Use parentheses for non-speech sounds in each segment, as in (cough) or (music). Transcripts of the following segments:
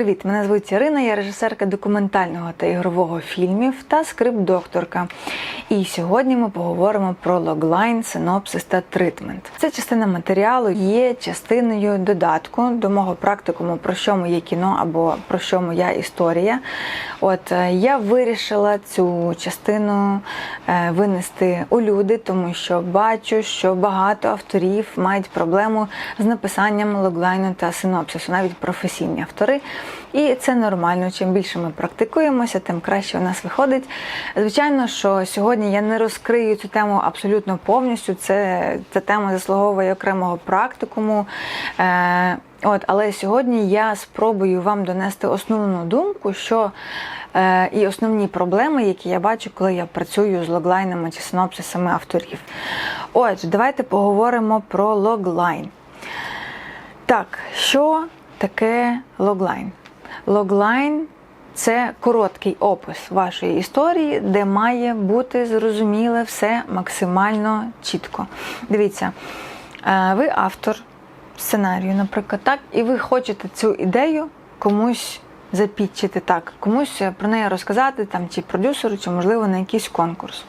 Привіт! Мене звуть Ірина, я режисерка документального та ігрового фільмів та скрипт-докторка. І сьогодні ми поговоримо про логлайн, синопсис та тритмент. Ця частина матеріалу є частиною додатку до мого практикуму про що моє кіно або про що моя історія. От е, я вирішила цю частину е, винести у люди, тому що бачу, що багато авторів мають проблему з написанням логлайну та синопсису, навіть професійні автори. І це нормально. Чим більше ми практикуємося, тим краще у нас виходить. Звичайно, що сьогодні я не розкрию цю тему абсолютно повністю. Це ця тема заслуговує окремого практикуму. Е, От, але сьогодні я спробую вам донести основну думку, що е, і основні проблеми, які я бачу, коли я працюю з логлайнами чи синопсисами авторів. Отже, давайте поговоримо про логлайн. Так, що таке логлайн? Логлайн це короткий опис вашої історії, де має бути зрозуміле все максимально чітко. Дивіться, е, ви автор сценарію, наприклад, так, і ви хочете цю ідею комусь запітчити так, комусь про неї розказати, там, чи продюсеру, чи, можливо, на якийсь конкурс.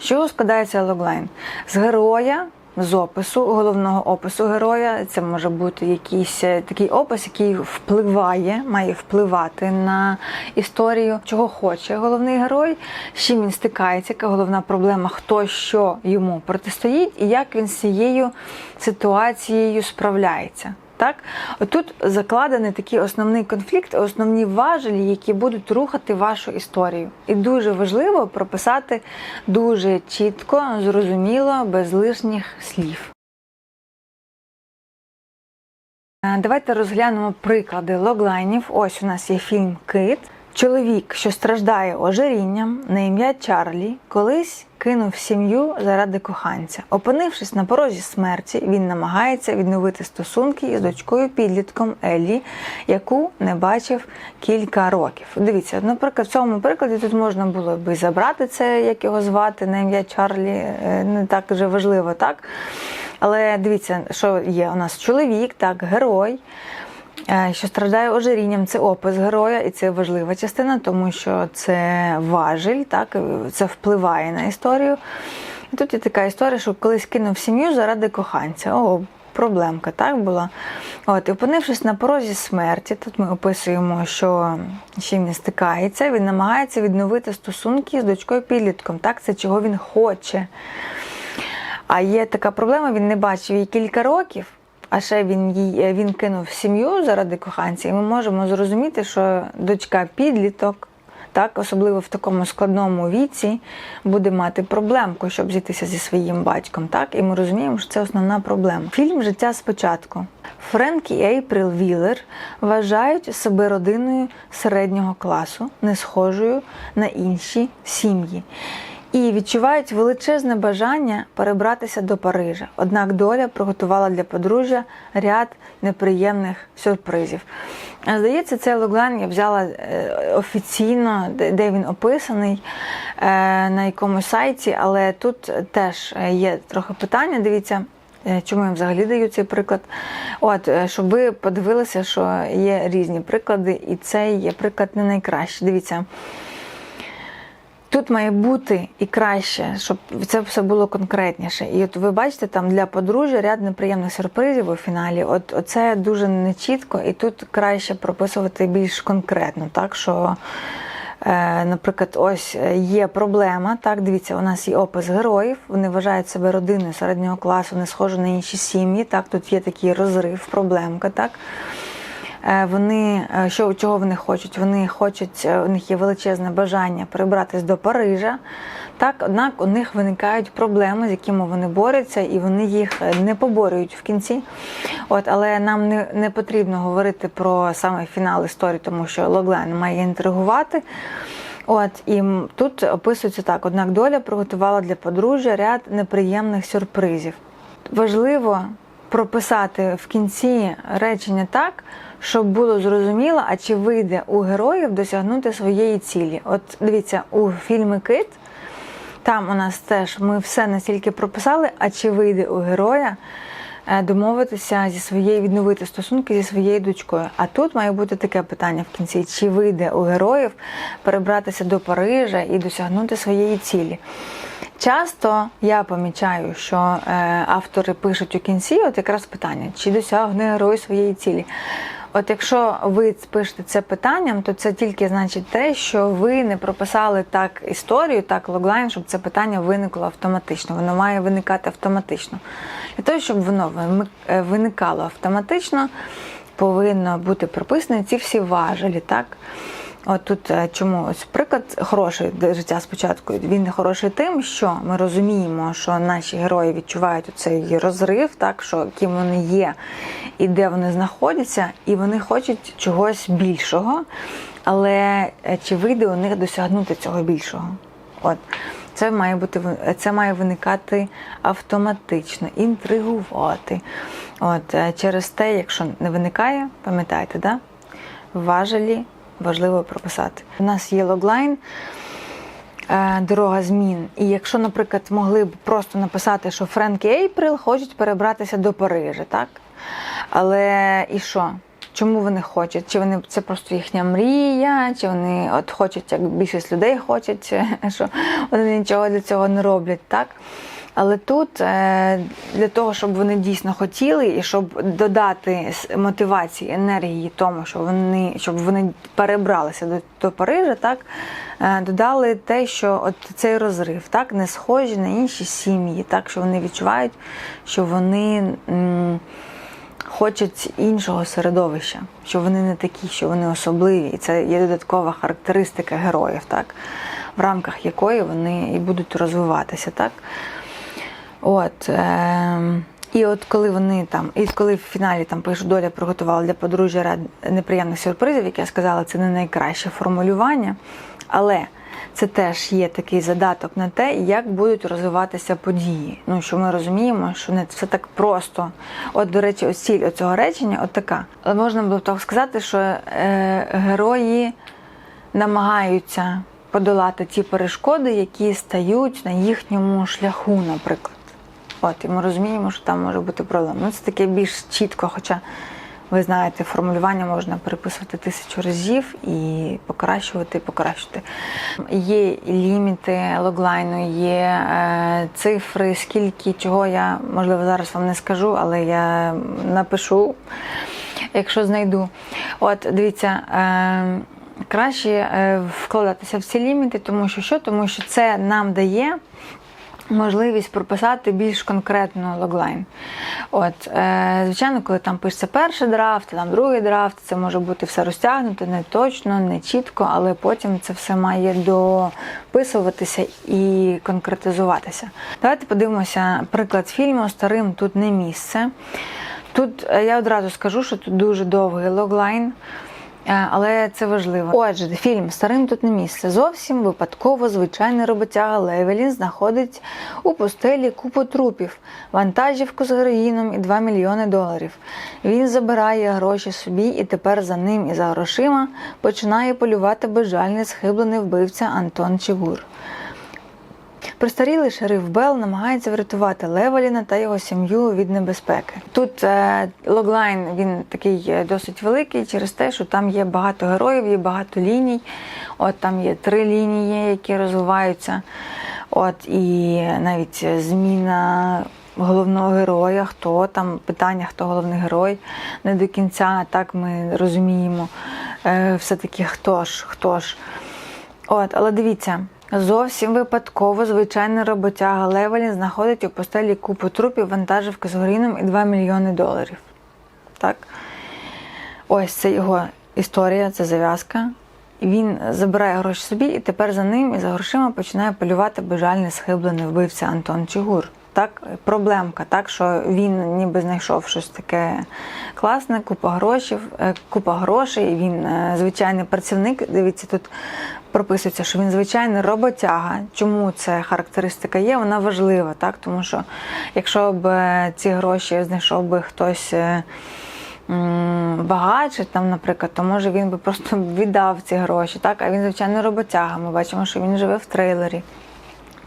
З чого складається логлайн? З героя, з опису, головного опису героя. Це може бути якийсь е, такий опис, який впливає, має впливати на історію, чого хоче головний герой, з чим він стикається, яка головна проблема, хто що йому протистоїть, і як він з цією ситуацією справляється. Так, отут закладений такий основний конфлікт, основні важелі, які будуть рухати вашу історію. І дуже важливо прописати дуже чітко, зрозуміло, без лишніх слів. Е, Давайте розглянемо приклади логлайнів. Ось у нас є фільм Кит. Чоловік, що страждає ожирінням на ім'я Чарлі, колись кинув сім'ю заради коханця. Опинившись на порозі смерті, він намагається відновити стосунки із дочкою підлітком Еллі, яку не бачив кілька років. Дивіться, наприклад, в цьому прикладі тут можна було би забрати це, як його звати, на ім'я Чарлі, е, не так вже важливо, так? Але дивіться, що є у нас чоловік, так, герой. Е, що страждає ожирінням, це опис героя, і це важлива частина, тому що це важель, так це впливає на історію. І тут є така історія, що колись кинув сім'ю заради коханця. О, проблемка так була. От, і опинившись на порозі смерті, тут ми описуємо, що чим він стикається, він намагається відновити стосунки з дочкою підлітком. Так, це чого він хоче. А є така проблема, він не бачив її кілька років. А ще він їй він кинув сім'ю заради коханця, і ми можемо зрозуміти, що дочка підліток, так, особливо в такому складному віці, буде мати проблемку, щоб зійтися зі своїм батьком. Так, і ми розуміємо, що це основна проблема. Фільм Життя спочатку. Френк і Ейприл Віллер вважають себе родиною середнього класу, не схожою на інші сім'ї і відчувають величезне бажання перебратися до Парижа. Однак доля приготувала для подружжя ряд неприємних сюрпризів. Здається, цей логлайн я взяла е, офіційно, де він описаний е, на якомусь сайті, але тут теж є трохи питання. Дивіться. Е, чому я взагалі даю цей приклад? От, щоб ви подивилися, що є різні приклади, і цей є приклад не найкращий. Дивіться. Тут має бути і краще, щоб це все було конкретніше. І от ви бачите, там для подружжя ряд неприємних сюрпризів у фіналі. От Оце дуже нечітко, і тут краще прописувати більш конкретно, так що. Е, наприклад, ось є проблема. Так, дивіться, у нас є опис героїв. Вони вважають себе родиною середнього класу, не схожі на інші сім'ї. Так, тут є такий розрив, проблемка. так. Е, вони е, що чого вони хочуть? Вони хочуть, е, у них є величезне бажання перебратись до Парижа. Так, однак у них виникають проблеми, з якими вони борються, і вони їх не поборюють в кінці. От, але нам не не потрібно говорити про саме фінал історії, тому що Логлен має інтригувати. От і тут описується так: однак доля приготувала для подружжя ряд неприємних сюрпризів. Важливо прописати в кінці речення так, щоб було зрозуміло, а чи вийде у героїв досягнути своєї цілі. От дивіться, у фільмі Кит там у нас теж ми все настільки прописали, а чи вийде у героя е, домовитися зі своєю, відновити стосунки зі своєю дочкою. А тут має бути таке питання в кінці: чи вийде у героїв перебратися до Парижа і досягнути своєї цілі? Часто я помічаю, що е, автори пишуть у кінці, от якраз питання, чи досягне герой своєї цілі. От якщо ви пишете це питанням, то це тільки значить те, що ви не прописали так історію, так логлайн, щоб це питання виникло автоматично. Воно має виникати автоматично. Для того, щоб воно е, виникало автоматично, повинно бути прописані ці всі важелі, так? От тут е, чому ось приклад хороший для життя спочатку. Він хороший тим, що ми розуміємо, що наші герої відчувають цей розрив, так що ким вони є і де вони знаходяться, і вони хочуть чогось більшого. Але е, чи вийде у них досягнути цього більшого? От це має бути це має виникати автоматично, інтригувати. От е, через те, якщо не виникає, пам'ятаєте, да? важелі важливо прописати. У нас є логлайн. е, Дорога змін. І якщо, наприклад, могли б просто написати, що Френк і Ейприл хочуть перебратися до Парижа, так? Але і що? Чому вони хочуть? Чи вони це просто їхня мрія, чи вони от хочуть, як більшість людей хочуть, (laughs) що вони нічого для цього не роблять, так? Але тут е, для того, щоб вони дійсно хотіли, і щоб додати мотивації, енергії тому, що вони, щоб вони перебралися до, до Парижа, так е, додали те, що от цей розрив, так не схожі на інші сім'ї, так що вони відчувають, що вони. м, хочуть іншого середовища, що вони не такі, що вони особливі. І це є додаткова характеристика героїв, так? в рамках якої вони і будуть розвиватися. Так? От, е- і от коли вони там, і коли в фіналі там пишуть, доля приготувала для подружжя ряд неприємних сюрпризів, як я сказала, це не найкраще формулювання, але це теж є такий задаток на те, як будуть розвиватися події. Ну що ми розуміємо, що не все так просто. От, до речі, ось ціль цього речення, от така. Але можна було б так сказати, що е, герої намагаються подолати ті перешкоди, які стають на їхньому шляху, наприклад. От, і ми розуміємо, що там може бути проблема. Ну, це таке більш чітко, хоча ви знаєте, формулювання можна переписувати тисячу разів і покращувати, покращувати. Є ліміти логлайну, є е, цифри, скільки чого я можливо зараз вам не скажу, але я напишу, якщо знайду. От дивіться. Е, Краще е, вкладатися в ці ліміти, тому що що? Тому що це нам дає можливість прописати більш конкретно логлайн. От, е, звичайно, коли там пишеться перший драфт, там другий драфт, це може бути все розтягнуто, не точно, не чітко, але потім це все має дописуватися і конкретизуватися. Давайте подивимося приклад фільму Старим тут не місце. Тут е, я одразу скажу, що тут дуже довгий логлайн. Е, Але це важливо. Отже, фільм Старим тут не місце. Зовсім випадково звичайний роботяга Левелін знаходить у постелі купу трупів, вантажівку з героїном і 2 мільйони доларів. Він забирає гроші собі, і тепер за ним і за грошима починає полювати безжальний схиблений вбивця Антон Чигур. Престарілий шериф Белл намагається врятувати Левеліна та його сім'ю від небезпеки. Тут е, логлайн він такий е, досить великий через те, що там є багато героїв, є багато ліній. От там є три лінії, які розвиваються. От і навіть зміна головного героя, хто там питання, хто головний герой, не до кінця так ми розуміємо. Е, все-таки хто ж, хто ж. От, але дивіться, зовсім випадково звичайний роботяга Левелін знаходить у постелі купу трупів, вантажівки з горіном і 2 мільйони доларів. Так? Ось це його історія, це зав'язка. Він забирає гроші собі, і тепер за ним і за грошима починає полювати бажальний схиблений вбивця Антон Чигур. Так, проблемка, так що він ніби знайшов щось таке класне, купа грошей, е, купа грошей. Він е, звичайний працівник. Дивіться, тут прописується, що він звичайний роботяга. Чому це характеристика є? Вона важлива, так тому що якщо б е, ці гроші знайшов би хтось. е, Багатше, там, наприклад, то може він би просто віддав ці гроші, так? А він, звичайно, роботяга. Ми бачимо, що він живе в трейлері,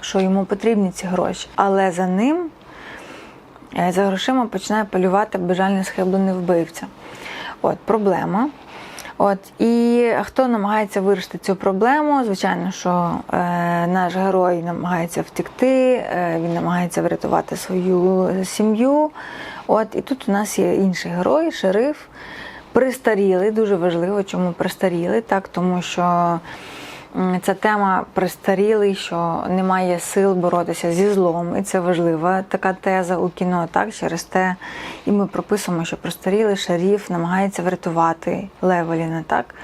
що йому потрібні ці гроші. Але за ним е, за грошима починає полювати бажальний схиблений вбивця. От проблема. От і хто намагається вирішити цю проблему? Звичайно, що е, наш герой намагається втекти, е, він намагається врятувати свою сім'ю. От і тут у нас є інший герой, шериф, пристарілий, дуже важливо, чому пристарілий, так тому що. Ця тема пристарілий, що немає сил боротися зі злом, і це важлива така теза у кіно. Так через те, і ми прописуємо, що пристарілий шаріф намагається врятувати Левеліна, так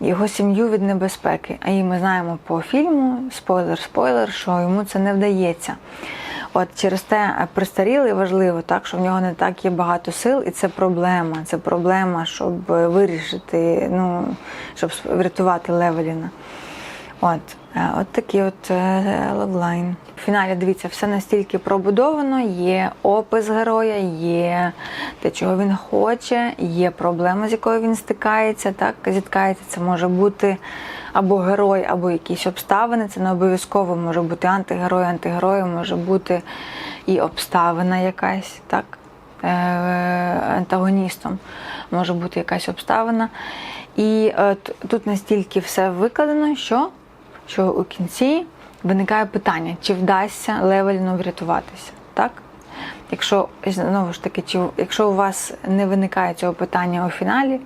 його сім'ю від небезпеки. А і ми знаємо по фільму, спойлер-спойлер, що йому це не вдається. От через те е, пристарілий важливо, так що в нього не так є багато сил, і це проблема. Це проблема, щоб е, вирішити, ну щоб врятувати Левеліна. От, е, от такий от е, логлайн. В фіналі дивіться, все настільки пробудовано, є опис героя, є те, чого він хоче, є проблема, з якою він стикається. Так, зіткається. Це може бути або герой, або якісь обставини. Це не обов'язково може бути антигерой, антигерой, може бути і обставина якась, так. е, Антагоністом може бути якась обставина. І е, т- тут настільки все викладено, що що у кінці виникає питання, чи вдасться Левеліну врятуватися. Так? Якщо знову ж таки, чи якщо у вас не виникає цього питання у фіналі,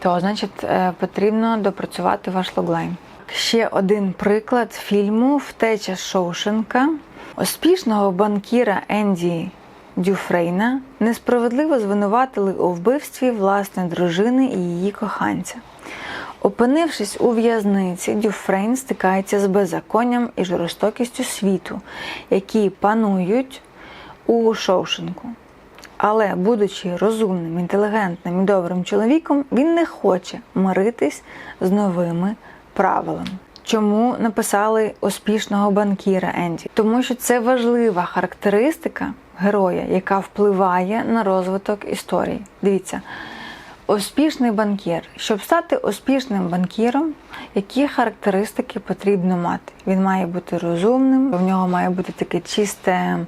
то значить е, потрібно допрацювати ваш логлайн. Ще один приклад фільму Втеча Шоушенка. Успішного банкіра Енді Дюфрейна несправедливо звинуватили у вбивстві власної дружини і її коханця. Опинившись у в'язниці, Дюфрейн стикається з беззаконням і жорстокістю світу, які панують у Шоушенку. Але, будучи розумним, інтелігентним і добрим чоловіком, він не хоче миритись з новими правилами. Чому написали успішного банкіра Енді? Тому що це важлива характеристика героя, яка впливає на розвиток історії. Дивіться, успішний банкір. Щоб стати успішним банкіром, які характеристики потрібно мати? Він має бути розумним, в нього має бути таке чисте.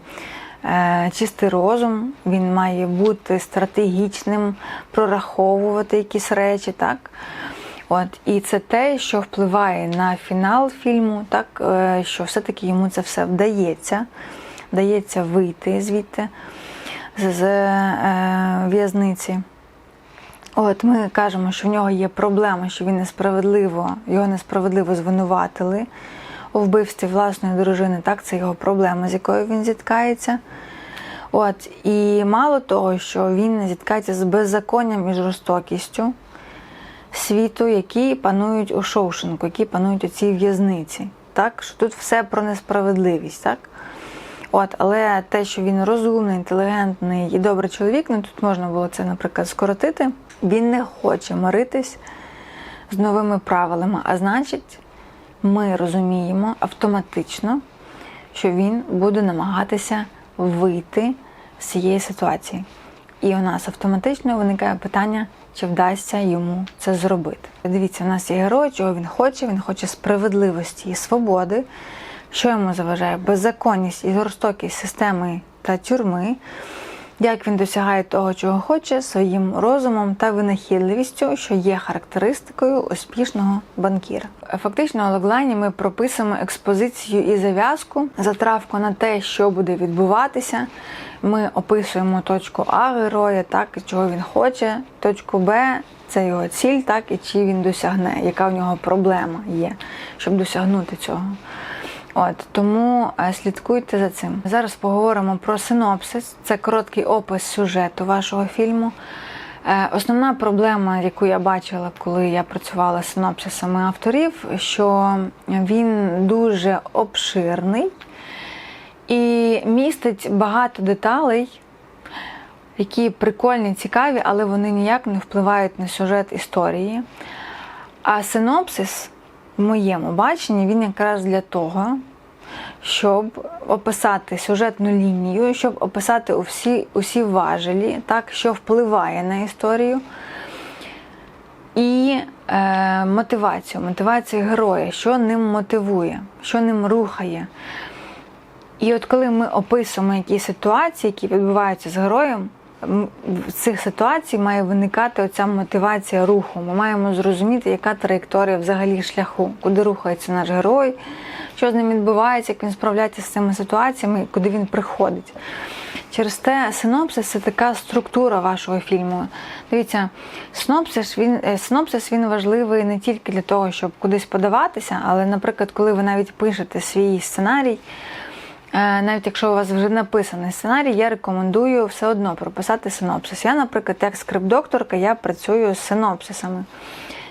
Е, Чистий розум, він має бути стратегічним, прораховувати якісь речі, так? От, і це те, що впливає на фінал фільму, так, е, що все-таки йому це все вдається, вдається вийти звідти з, з е, в'язниці. От ми кажемо, що в нього є проблема, що він несправедливо, його несправедливо звинуватили у вбивстві власної дружини. Так, це його проблема, з якою він зіткається. От, і мало того, що він зіткається з беззаконням і жорстокістю світу, які панують у Шоушенку, які панують у цій в'язниці. Так, що тут все про несправедливість, так? От, але те, що він розумний, інтелігентний і добрий чоловік, ну тут можна було це, наприклад, скоротити. Він не хоче миритись з новими правилами. А значить, ми розуміємо автоматично, що він буде намагатися вийти з цієї ситуації. І у нас автоматично виникає питання, чи вдасться йому це зробити. Дивіться, у нас є герой, чого він хоче. Він хоче справедливості і свободи. Що йому заважає? Беззаконність і жорстокість системи та тюрми. Як він досягає того, чого хоче, своїм розумом та винахідливістю, що є характеристикою успішного банкіра. Фактично, у логлайні ми прописуємо експозицію і зав'язку, затравку на те, що буде відбуватися. Ми описуємо точку А героя, так чого він хоче, точку Б це його ціль, так і чи він досягне, яка в нього проблема є, щоб досягнути цього. От тому е, слідкуйте за цим. Зараз поговоримо про синопсис. Це короткий опис сюжету вашого фільму. Е, Основна проблема, яку я бачила, коли я працювала з синопсисами авторів, що він дуже обширний і містить багато деталей, які прикольні, цікаві, але вони ніяк не впливають на сюжет історії. А синопсис в моєму баченні він якраз для того, щоб описати сюжетну лінію, щоб описати усі, усі важелі, так, що впливає на історію. І е, мотивацію, мотивацію героя, що ним мотивує, що ним рухає. І от коли ми описуємо якісь ситуації, які відбуваються з героєм, в цих ситуацій має виникати оця мотивація руху. Ми маємо зрозуміти, яка траєкторія взагалі шляху, куди рухається наш герой, що з ним відбувається, як він справляється з цими ситуаціями, куди він приходить. Через те синопсис це така структура вашого фільму. Дивіться, синопсис він, е, синопсис він важливий не тільки для того, щоб кудись подаватися, але, наприклад, коли ви навіть пишете свій сценарій, навіть якщо у вас вже написаний сценарій, я рекомендую все одно прописати синопсис. Я, наприклад, як скрипт-докторка, я працюю з синопсисами.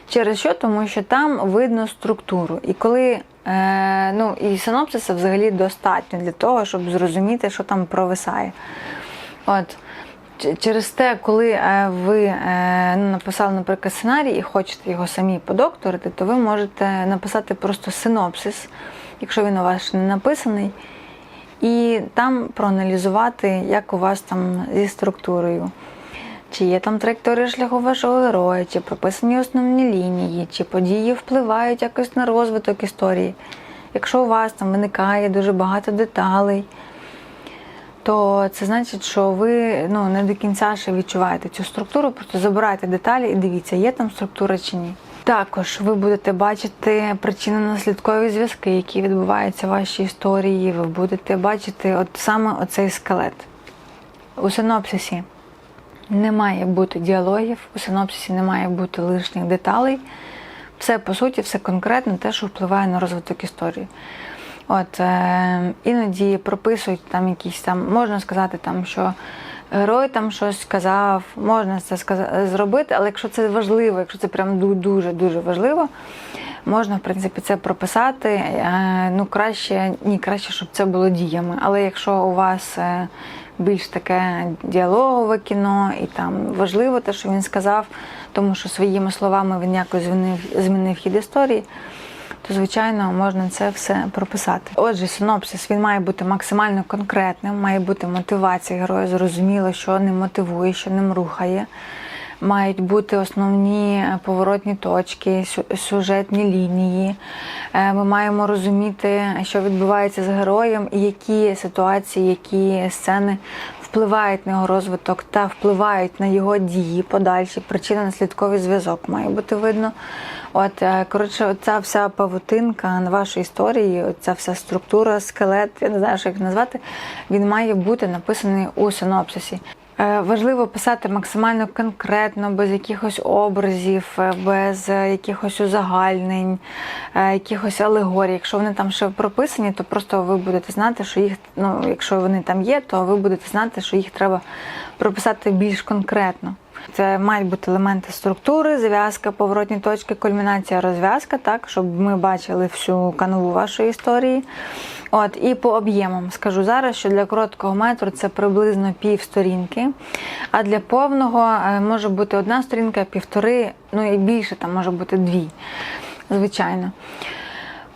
Через що? Тому що там видно структуру. І коли е, ну, і синопсиса взагалі достатньо для того, щоб зрозуміти, що там провисає. От. Через те, коли е, ви е, ну, написали, наприклад, сценарій і хочете його самі подокторити, то ви можете написати просто синопсис, якщо він у вас не написаний, і там проаналізувати, як у вас там зі структурою. Чи є там траєкторія шляху вашого героя, чи прописані основні лінії, чи події впливають якось на розвиток історії. Якщо у вас там виникає дуже багато деталей, то це значить, що ви ну, не до кінця ще відчуваєте цю структуру, просто забирайте деталі і дивіться, є там структура чи ні. Також ви будете бачити причинно-наслідкові зв'язки, які відбуваються в вашій історії. Ви будете бачити от саме оцей скелет. У синопсисі не має бути діалогів, у синопсисі не має бути лишніх деталей. Все по суті, все конкретно, те, що впливає на розвиток історії. От е, іноді прописують там якісь там, можна сказати, там, що герой там щось сказав, можна це зробити, але якщо це важливо, якщо це прям дуже дуже важливо, можна в принципі це прописати. Е, ну краще, ні, краще, щоб це було діями. Але якщо у вас е, більш таке діалогове кіно, і там важливо те, що він сказав, тому що своїми словами він якось змінив, змінив хід історії то звичайно можна це все прописати. Отже, синопсис він має бути максимально конкретним, має бути мотивація героя, зрозуміло, що ним мотивує, що ним рухає. Мають бути основні е, поворотні точки, сюжетні лінії. Е, Ми маємо розуміти, що відбувається з героєм, і які ситуації, які сцени впливають на його розвиток та впливають на його дії подальші. Причинно-наслідковий зв'язок має бути видно. От, е, коротше, ця вся павутинка на вашій історії, ця вся структура, скелет, я не знаю, що їх назвати, він має бути написаний у синопсисі. Е, Важливо писати максимально конкретно, без якихось образів, е, без е, якихось узагальнень, якихось алегорій. Якщо вони там ще прописані, то просто ви будете знати, що їх, ну, якщо вони там є, то ви будете знати, що їх треба прописати більш конкретно. Це мають бути елементи структури, зв'язка, поворотні точки, кульмінація, розв'язка, так, щоб ми бачили всю канву вашої історії. От, і по об'ємам скажу зараз, що для короткого метру це приблизно пів сторінки, а для повного е, може бути одна сторінка, півтори, ну і більше там може бути дві, звичайно.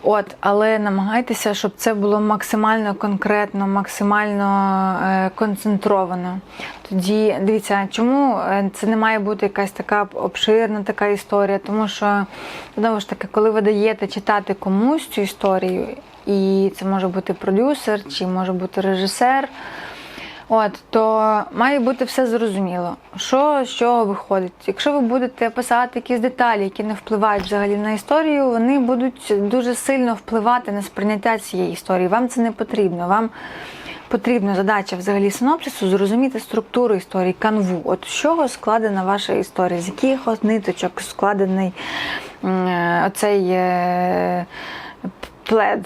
От, але намагайтеся, щоб це було максимально конкретно, максимально е, концентровано. Тоді дивіться, чому е, це не має бути якась така обширна така історія, тому що знову ж таки, коли ви даєте читати комусь цю історію, і це може бути продюсер, чи може бути режисер. От, то має бути все зрозуміло, що з чого виходить. Якщо ви будете писати якісь деталі, які не впливають взагалі на історію, вони будуть дуже сильно впливати на сприйняття цієї історії. Вам це не потрібно. Вам потрібна задача взагалі синопсису зрозуміти структуру історії, канву. От з чого складена ваша історія, з яких ниточок складений е, оцей е, плед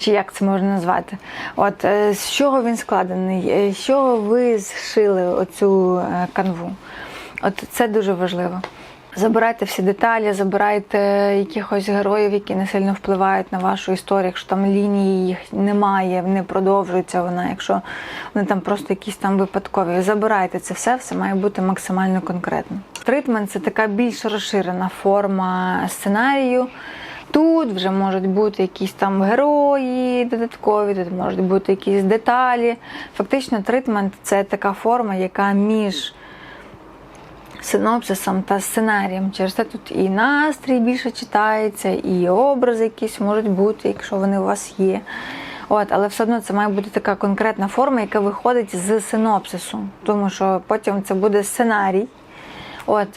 чи як це можна назвати? От е, з чого він складений? Е, З чого ви зшили оцю е, канву? От це дуже важливо. Забирайте всі деталі, забирайте якихось героїв, які не сильно впливають на вашу історію. Якщо там лінії їх немає, не продовжується вона, якщо вони там просто якісь там випадкові. Забирайте це все, все має бути максимально конкретно. Тритмент це така більш розширена форма сценарію. Тут вже можуть бути якісь там герої додаткові, тут можуть бути якісь деталі. Фактично, тритмент це така форма, яка між синопсисом та сценарієм. Через це тут і настрій більше читається, і образи якісь можуть бути, якщо вони у вас є. От, але все одно це має бути така конкретна форма, яка виходить з синопсису, тому що потім це буде сценарій. От.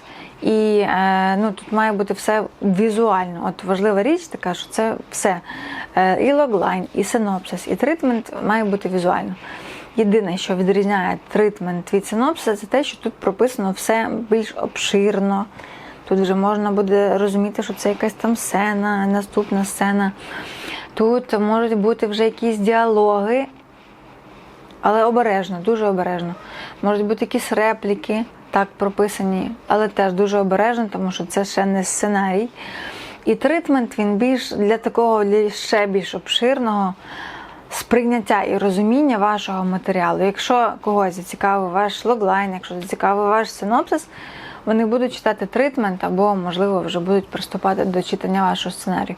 І е, ну, тут має бути все візуально. От важлива річ така, що це все. Е, і логлайн, і синопсис, і тритмент має бути візуально. Єдине, що відрізняє тритмент від синопсиса, це те, що тут прописано все більш обширно. Тут вже можна буде розуміти, що це якась там сцена, наступна сцена. Тут можуть бути вже якісь діалоги, але обережно, дуже обережно. Можуть бути якісь репліки, так прописані, але теж дуже обережно, тому що це ще не сценарій. І тритмент він більш для такого ще більш обширного сприйняття і розуміння вашого матеріалу. Якщо когось зацікавив ваш логлайн, якщо зацікавив ваш синопсис, вони будуть читати тритмент або, можливо, вже будуть приступати до читання вашого сценарію.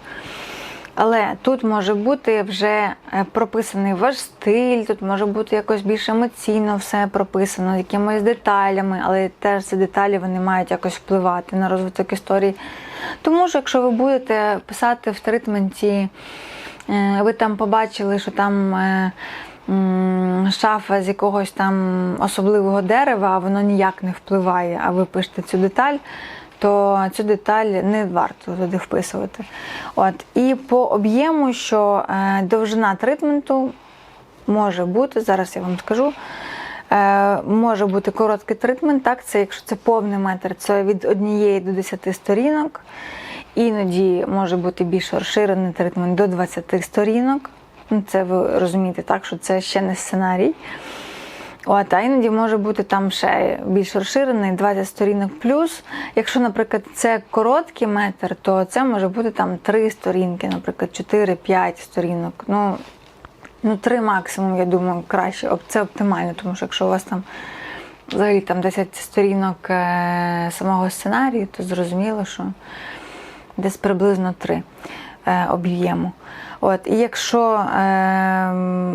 Але тут може бути вже е, прописаний ваш стиль, тут може бути якось більш емоційно все прописано, якимись деталями, але теж ці деталі вони мають якось впливати на розвиток історії. Тому що якщо ви будете писати в тритменті, е, ви там побачили, що там е, шафа з якогось там особливого дерева, а воно ніяк не впливає, а ви пишете цю деталь то цю деталь не варто туди вписувати. От. І по об'єму, що е, довжина тритменту може бути, зараз я вам скажу. Е, може бути короткий тритмент, так, це якщо це повний метр, це від однієї до 10 сторінок. Іноді може бути більш розширений тритмент до 20 сторінок. Ну, Це ви розумієте, так, що це ще не сценарій. От, а іноді може бути там ще більш розширений, 20 сторінок плюс. Якщо, наприклад, це короткий метр, то це може бути там 3 сторінки, наприклад, 4-5 сторінок. Ну, ну 3 максимум, я думаю, краще. Це оптимально, тому що якщо у вас там взагалі там 10 сторінок е, самого сценарію, то зрозуміло, що десь приблизно 3 е, об'єму. От, і якщо е,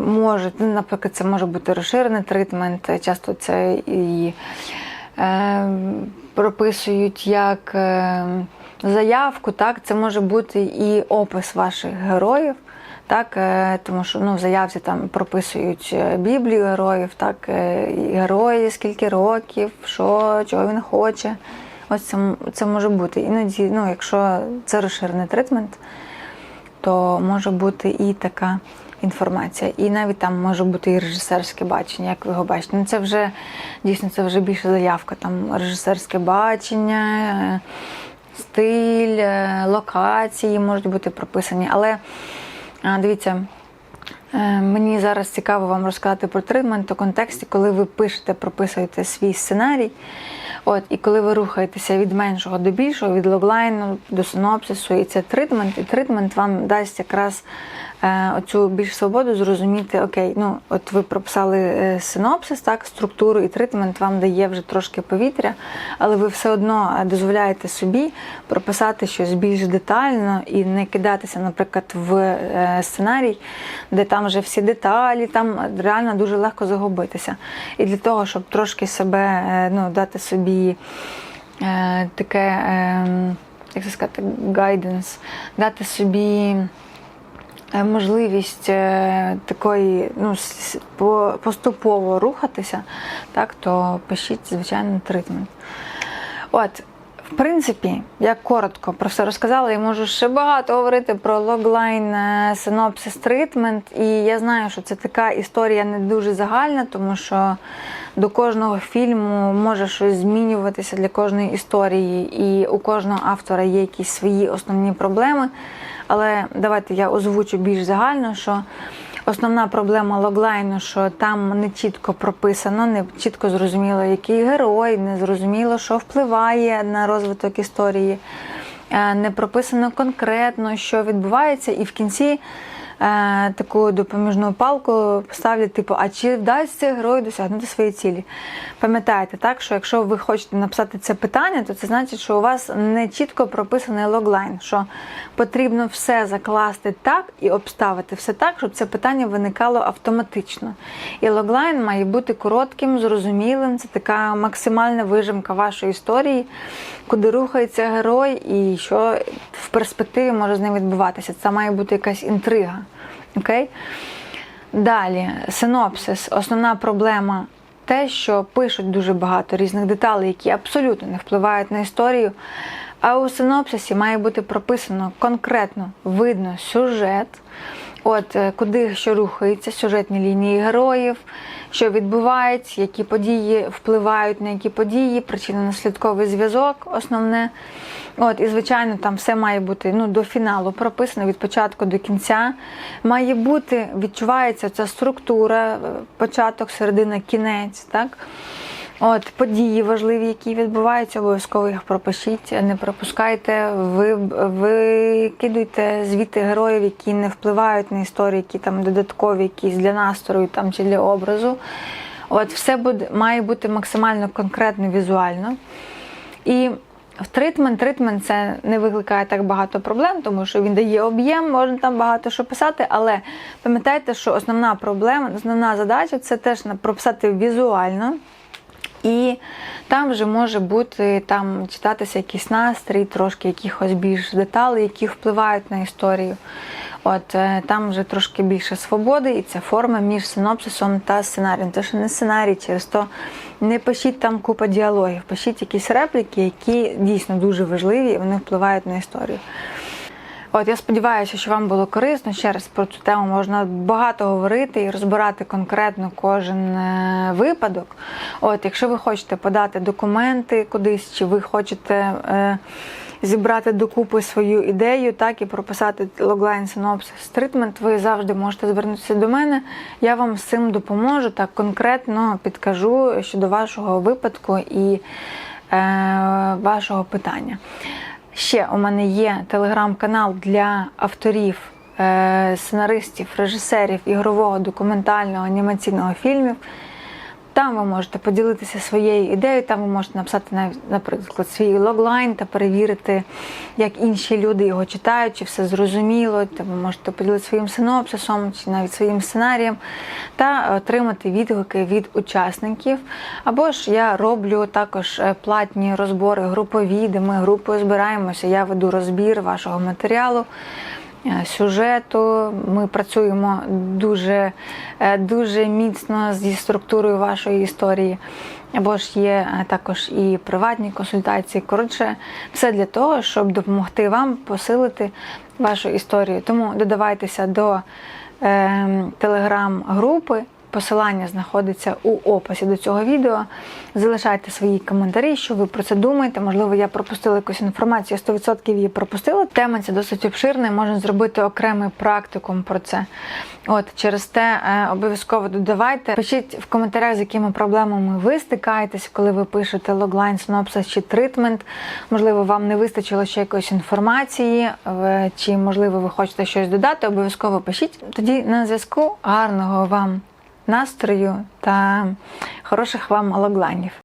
може, ну, наприклад, це може бути розширений тритмент, часто це і е, прописують як е, заявку, так, це може бути і опис ваших героїв. Так, е, тому що ну, в заявці там прописують е, Біблію героїв, так, е, герої, скільки років, що, чого він хоче. Ось це, це може бути. Іноді, ну, якщо це розширений тритмент, то може бути і така інформація. І навіть там може бути і режисерське бачення, як ви його бачите. Ну, це вже дійсно це вже більше заявка. Там режисерське бачення, стиль, е, локації можуть бути прописані. Але дивіться. е, Мені зараз цікаво вам розказати про тритмент у контексті, коли ви пишете, прописуєте свій сценарій. От, і коли ви рухаєтеся від меншого до більшого, від логлайну до синопсису, і це тритмент, і тритмент вам дасть якраз оцю більш свободу зрозуміти, окей, ну от ви прописали е, синопсис, так, структуру, і тритмент вам дає вже трошки повітря, але ви все одно е, дозволяєте собі прописати щось більш детально і не кидатися, наприклад, в е, сценарій, де там вже всі деталі, там реально дуже легко загубитися. І для того, щоб трошки себе е, ну, дати собі е, таке, е, як це сказати, гайденс, дати собі е, можливість е, такої ну, поступово рухатися, так, то пишіть, звичайно, тритмент. От, в принципі, я коротко про все розказала. Я можу ще багато говорити про логлайн, е, синопсис, тритмент. І я знаю, що це така історія не дуже загальна, тому що до кожного фільму може щось змінюватися для кожної історії, і у кожного автора є якісь свої основні проблеми. Але давайте я озвучу більш загально, що Основна проблема логлайну, що там не чітко прописано, не чітко зрозуміло, який герой, не зрозуміло, що впливає на розвиток історії, Е, не прописано конкретно, що відбувається, і в кінці таку допоміжну палку ставлять, типу, а чи вдасться герою досягнути своєї цілі? Пам'ятайте, так, що якщо ви хочете написати це питання, то це значить, що у вас не чітко прописаний логлайн, що потрібно все закласти так і обставити все так, щоб це питання виникало автоматично. І логлайн має бути коротким, зрозумілим. Це така максимальна вижимка вашої історії, куди рухається герой і що в перспективі може з ним відбуватися. Це має бути якась інтрига. Окей? Далі, синопсис. Основна проблема те, що пишуть дуже багато різних деталей, які абсолютно не впливають на історію. А у синопсисі має бути прописано конкретно видно сюжет, от е, куди що рухається, сюжетні лінії героїв, що відбувається, які події впливають на які події, причинно-наслідковий зв'язок, основне. От, і звичайно, там все має бути ну, до фіналу прописано від початку до кінця. Має бути, відчувається ця структура, е, початок, середина, кінець. так? От події важливі, які відбуваються, обов'язково їх пропишіть, не пропускайте, ви викидуйте звідти героїв, які не впливають на історію, які там додаткові, якісь для настрою там чи для образу. От все буде має бути максимально конкретно візуально. І в тритмент, тритмент це не викликає так багато проблем, тому що він дає об'єм, можна там багато що писати. Але пам'ятайте, що основна проблема, основна задача це теж прописати візуально. І там вже може бути там читатися якийсь настрій, трошки якихось більш деталей, які впливають на історію. От е, там вже трошки більше свободи, і ця форма між синопсисом та сценарієм. Це ще не сценарій, через то не пишіть там купа діалогів, пишіть якісь репліки, які дійсно дуже важливі і вони впливають на історію. От я сподіваюся, що вам було корисно. Ще раз про цю тему можна багато говорити і розбирати конкретно кожен е, випадок. От, якщо ви хочете подати документи кудись, чи ви хочете. Е, Зібрати докупи свою ідею, так і прописати логлайн синопсис тритмент, ви завжди можете звернутися до мене. Я вам з цим допоможу, так конкретно підкажу щодо вашого випадку і е, вашого питання. Ще у мене є телеграм-канал для авторів, е, сценаристів, режисерів ігрового документального анімаційного фільмів. Там ви можете поділитися своєю ідеєю, там ви можете написати наприклад, свій логлайн та перевірити, як інші люди його читають, чи все зрозуміло. Там ви можете поділитися своїм синопсисом чи навіть своїм сценарієм та отримати відгуки від учасників. Або ж я роблю також е, платні розбори групові, де ми групою збираємося. Я веду розбір вашого матеріалу. Е, Сюжету ми працюємо дуже е, дуже міцно зі структурою вашої історії. Або ж є е, також і приватні консультації. Коротше, все для того, щоб допомогти вам посилити вашу історію. Тому додавайтеся до е, телеграм-групи. Посилання знаходиться у описі до цього відео. Залишайте свої коментарі, що ви про це думаєте. Можливо, я пропустила якусь інформацію, я 100% її пропустила. Тема ця досить обширна, і можна зробити окремий практикум про це. От через те е, обов'язково додавайте. Пишіть в коментарях, з якими проблемами ви стикаєтесь, коли ви пишете логлайн, синопсис чи тритмент. Можливо, вам не вистачило ще якоїсь інформації, чи можливо ви хочете щось додати. Обов'язково пишіть. Тоді на зв'язку гарного вам настрою та хороших вам логлайнів.